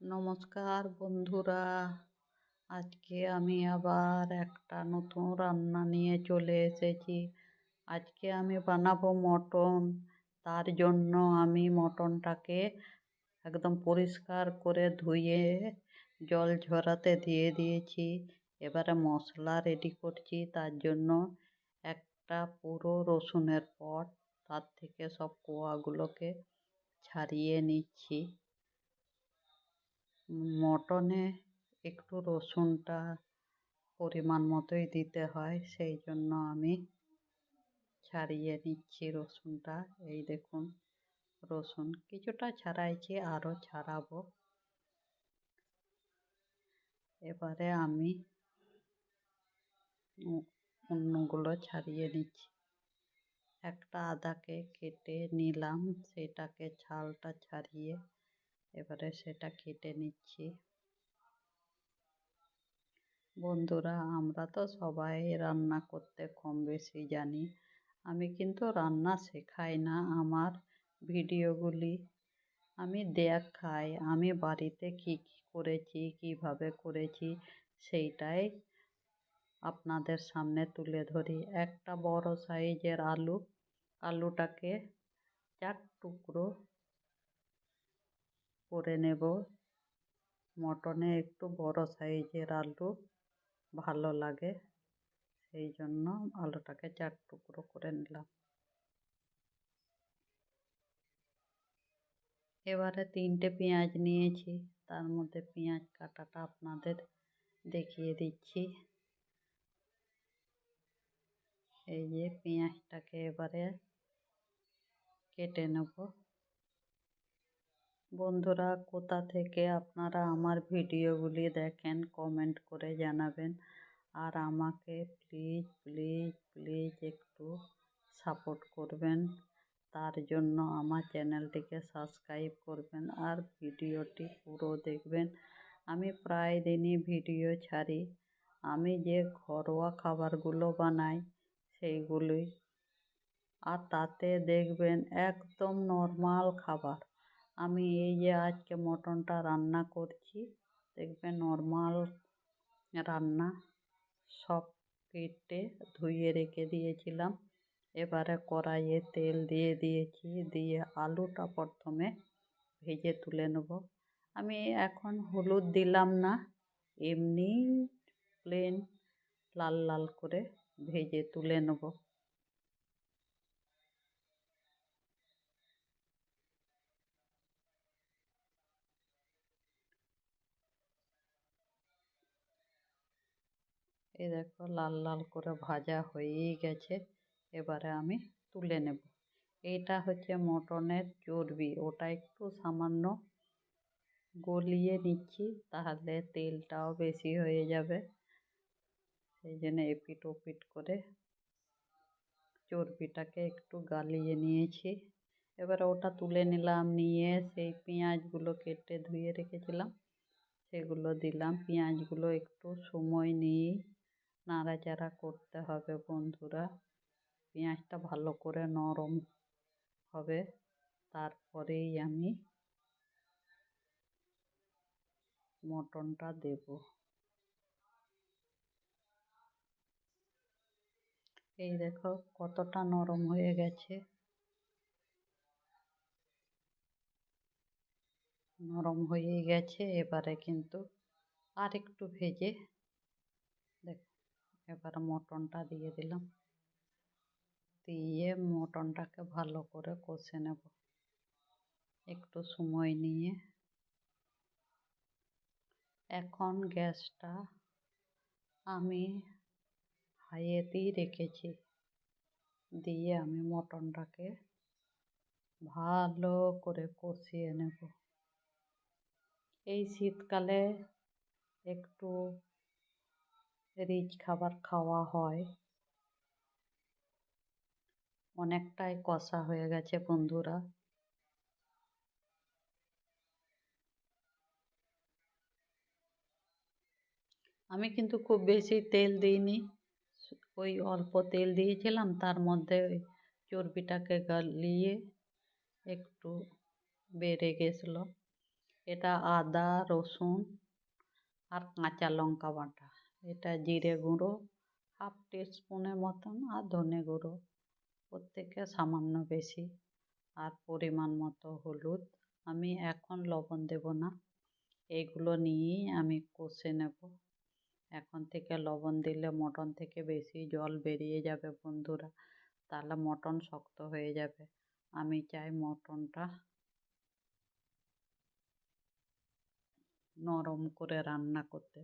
নমস্কার বন্ধুরা, আজকে আমি আবার একটা নতুন রান্না নিয়ে চলে এসেছি। আজকে আমি বানাবো মটন, তার জন্য আমি মটনটাকে একদম পরিষ্কার করে ধুয়ে জল ঝরাতে দিয়ে দিয়েছি। এবারে মশলা রেডি করছি, তার জন্য একটা পুরো রসুনের পট, তার থেকে সব কোয়াগুলোকে ছাড়িয়ে নিচ্ছি। মটনে একটু রসুনটা পরিমাণ মতোই দিতে হয়, সেই জন্য আমি ছাড়িয়ে নিচ্ছি রসুনটা। এই দেখুন, রসুন কিছুটা ছাড়াইছি আরও ছাড়াবো। এবারে আমি অন্যগুলো ছাড়িয়ে নিচ্ছি। একটা আদাকে কেটে নিলাম, সেটাকে ছালটা ছাড়িয়ে এবারে সেটা কেটে নিচ্ছি। বন্ধুরা, আমরা তো সবাই রান্না করতে কম বেশি জানি। আমি কিন্তু রান্না শেখাই না আমার ভিডিওগুলি। আমি দেখাই আমি বাড়িতে কী কী করেছি, কীভাবে করেছি সেইটাই আপনাদের সামনে তুলে ধরি। একটা বড় সাইজের আলু, আলুটাকে চার টুকরো করে নেব। মটনে একটু বড় সাইজের আলু ভালো লাগে, সেই জন্য আলুটাকে চার টুকরো করে নিলাম। এবারে তিনটে পেঁয়াজ নিয়েছি, তার মধ্যে পেঁয়াজ কাটাটা আপনাদের দেখিয়ে দিচ্ছি। এই যে পেঁয়াজটাকে এবারে কেটে নেব। বন্ধুরা, কোথা থেকে আপনারা আমার ভিডিওগুলি দেখেন কমেন্ট করে জানাবেন। আর আমাকে প্লিজ প্লিজ প্লিজ একটু সাপোর্ট করবেন। তার জন্য আমার চ্যানেলটিকে সাবস্ক্রাইব করবেন আর ভিডিওটি পুরো দেখবেন। আমি প্রায় দিনই ভিডিও ছাড়ি। আমি যে ঘরোয়া খাবারগুলো বানাই, সেইগুলোই। আর তাতে দেখবেন একদম নর্মাল খাবার। আমি এই যে আজকে মটনটা রান্না করছি, দেখবেন নর্মাল রান্না, সব কেটে ধুয়ে রেখে দিয়েছিলাম। এবারে কড়াইয়ে তেল দিয়ে দিয়েছি, দিয়ে আলুটা প্রথমে ভেজে তুলে নেব। আমি এখন হলুদ দিলাম না, এমনি প্লেন লাল লাল করে ভেজে তুলে নেব। এই দেখো লাল লাল করে ভাজা হয়েই গেছে। এবারে আমি তুলে নেব। এটা হচ্ছে মটনের চর্বি। ওটা একটু সামান্য গলিয়ে নিচ্ছি, তাহলে তেলটাও বেশি হয়ে যাবে। সেই জন্য এপিট ওপিট করে চর্বিটাকে একটু গালিয়ে নিয়েছি। এবারে ওটা তুলে নিলাম, নিয়ে সেই পেঁয়াজগুলো কেটে ধুয়ে রেখেছিলাম। সেগুলো দিলাম। পেঁয়াজগুলো একটু সময় নিয়ে নাড়াচাড়া করতে হবে বন্ধুরা। পেঁয়াজটা ভালো করে নরম হবে। তারপরেই আমি মটনটা দেব। এই দেখো কতটা নরম হয়ে গেছে। নরম হয়ে গেছে, এবারে কিন্তু আর একটু ভেজে দেখ। এবার মটনটা দিয়ে দিলাম। দিয়ে মটনটাকে ভালো করে কষে নেব। একটু সময় নিয়ে। এখন গ্যাসটা আমি হাইয়েতেই রেখেছি। দিয়ে আমি মটনটাকে ভালো করে কষিয়ে নেব। এই শীতকালে একটু রিচ খাবার খাওয়া হয়। অনেকটাই কষা হয়ে গেছে বন্ধুরা। আমি কিন্তু খুব বেশি তেল দিইনি। ওই অল্প তেল দিয়েছিলাম, তার মধ্যে ওই চর্বিটাকে গালিয়ে একটু বেড়ে গেছিল। এটা আদা, রসুন আর কাঁচা লঙ্কা বাটা। এটা জিরে গুঁড়ো, হাফ টিস্পুনের মতন আর ধনে গুঁড়ো প্রত্যেকে সামান্য বেশি। আর পরিমাণ মতো হলুদ। আমি এখন লবণ দেব না। এইগুলো নিয়েই আমি কষে নেব। এখন থেকে লবণ দিলে মটন থেকে বেশি জল বেরিয়ে যাবে বন্ধুরা। তাহলে মটন শক্ত হয়ে যাবে। আমি চাই মটনটা নরম করে রান্না করতে।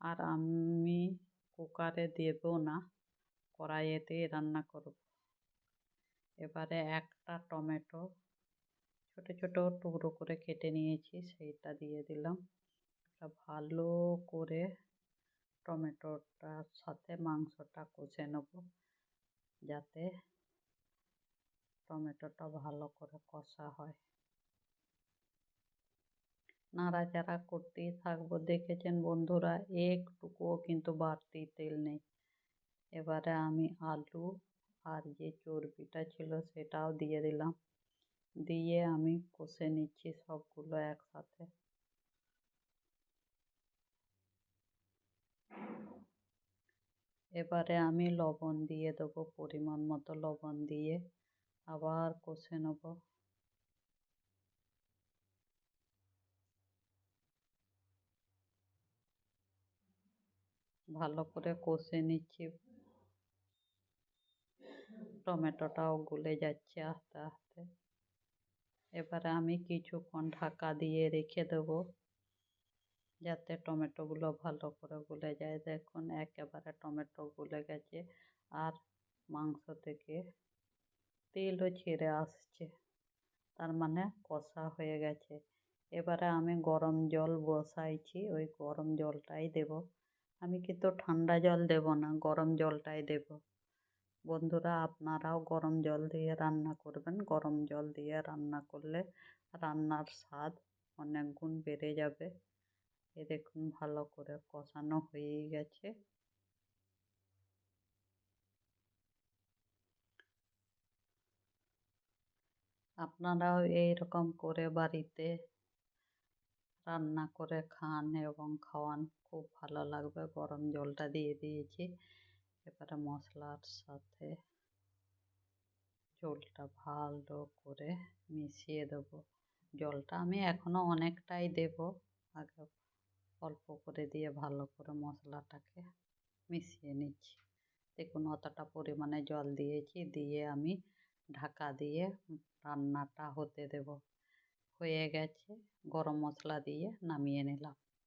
আর আমি কুকারে দেব না, কড়াইয়েতেই রান্না করব। এবারে একটা টমেটো ছোটো ছোটো টুকরো করে কেটে নিয়েছি, সেইটা দিয়ে দিলাম। ভালো করে টমেটোটার সাথে মাংসটা কষে নেব, যাতে টমেটোটা ভালো করে কষা হয়। নাড়াচাড়া করতেই থাকব। দেখেছেন বন্ধুরা, একটুকুও কিন্তু বাড়তি তেল নেই। এবারে আমি আলু আর যে চর্বিটা ছিল সেটাও দিয়ে দিলাম। দিয়ে আমি কষে নিচ্ছি সবগুলো একসাথে। এবারে আমি লবণ দিয়ে দেবো, পরিমাণ মতো লবণ দিয়ে। আবার কষে নেব। ভালো করে কষে নিচ্ছি। টমেটোটাও গলে যাচ্ছে আস্তে আস্তে। এবারে আমি কিছুক্ষণ ঢাকা দিয়ে রেখে দেবো, যাতে টমেটোগুলো ভালো করে গলে যায়। দেখুন, একেবারে টমেটো গলে গেছে আর মাংস থেকে তেলও ছেড়ে আসছে, তার মানে কষা হয়ে গেছে। এবারে আমি গরম জল বসাইছি, ওই গরম জলটাই দেব। আমি কিন্তু ঠান্ডা জল দেব না, গরম জলটাই দেব। বন্ধুরা, আপনারাও গরম জল দিয়ে রান্না করবেন। গরম জল দিয়ে রান্না করলে রান্নার স্বাদ অনেক গুণ বেড়ে যাবে। এ দেখুন, ভালো করে কষানো হয়েই গেছে। আপনারাও এইরকম করে বাড়িতে রান্না করে খান এবং খাওয়ান। খুব ভালো লাগবে। গরম জলটা দিয়ে দিয়েছি। এবারে মশলার সাথে জলটা ভালো করে মিশিয়ে দেবো। জলটা আমি এখনও অনেকটাই দেব। আগে অল্প করে দিয়ে ভালো করে মশলাটাকে মিশিয়ে নিচ্ছি। দেখুন অতটা পরিমাণে জল দিয়েছি। দিয়ে আমি ঢাকা দিয়ে রান্নাটা হতে দেব। হয়ে গেছে গরম মশলা দিয়ে নামিয়ে নিলাম।